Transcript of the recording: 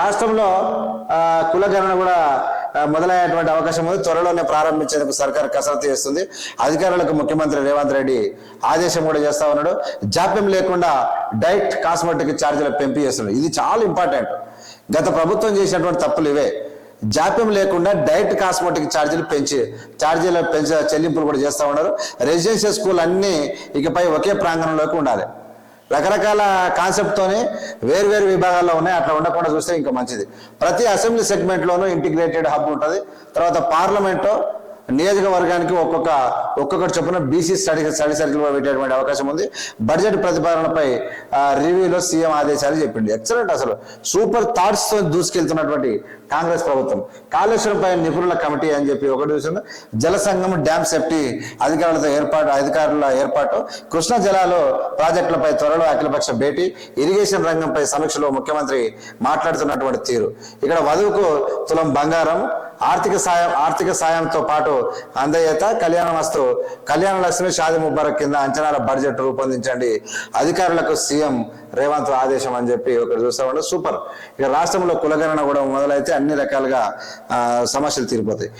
రాష్ట్రంలో కులగణన కూడా మొదలయ్యేటువంటి అవకాశం ఉంది. త్వరలోనే ప్రారంభించేందుకు సర్కార్ కసరత్తు చేస్తుంది. అధికారులకు ముఖ్యమంత్రి రేవంత్ రెడ్డి ఆదేశం కూడా చేస్తా ఉన్నాడు. జాప్యం లేకుండా డైరెక్ట్ కాస్మెటిక్ ఛార్జీలు పెంపు చేస్తున్నాడు. ఇది చాలా ఇంపార్టెంట్. గత ప్రభుత్వం చేసినటువంటి తప్పులు ఇవే. జాప్యం లేకుండా డైరెక్ట్ కాస్మెటిక్ ఛార్జీలు పెంచి ఛార్జీల పెంచ చెల్లింపులు కూడా చేస్తూ ఉన్నారు. రెసిడెన్షియల్ స్కూల్ అన్నీ ఇకపై ఒకే ప్రాంగణంలోకి ఉండాలి. రకరకాల కాన్సెప్ట్తోనే వేరు వేరు విభాగాల్లో ఉన్నాయి. అట్లా ఉండకుండా చూస్తే ఇంకా మంచిది. ప్రతి అసెంబ్లీ సెగ్మెంట్లోనూ ఇంటిగ్రేటెడ్ హబ్ ఉంటుంది. తర్వాత పార్లమెంట్లో నియోజకవర్గానికి ఒక్కొక్క ఒక్కొక్కటి చొప్పున బీసీ స్టడీ స్టడీ సర్కిల్ కూడా పెట్టేటువంటి అవకాశం ఉంది. బడ్జెట్ ప్రతిపాదనపై రివ్యూలో సీఎం ఆదేశాలు చెప్పింది. ఎక్సలెంట్ అసలు. సూపర్ థాట్స్తో దూసుకెళ్తున్నటువంటి కాంగ్రెస్ ప్రభుత్వం. కాళేశ్వరంపై నిపుణుల కమిటీ అని చెప్పి ఒకటి చూసింది. జల సంఘం డ్యామ్ సేఫ్టీ అధికారులతో ఏర్పాటు అధికారుల ఏర్పాటు. కృష్ణా జలాలు ప్రాజెక్టులపై త్వరలో అఖిలపక్ష భేటీ. ఇరిగేషన్ రంగంపై సమీక్షలో ముఖ్యమంత్రి మాట్లాడుతున్నటువంటి తీరు. ఇక్కడ వధువుకు తులం బంగారం ఆర్థిక సాయం ఆర్థిక సాయంతో పాటు అందజేత కళ్యాణ వస్తు కళ్యాణ లక్ష్మి షాది ముబారక్ కింద అంచనాల బడ్జెట్ రూపొందించండి. అధికారులకు సీఎం రేవంత్ ఆదేశం అని చెప్పి ఒకటి చూస్తామంటే సూపర్. ఇక రాష్ట్రంలో కులగణన కూడా మొదలైతే అన్ని రకాలుగా సమస్యలు తీరిపోతాయి.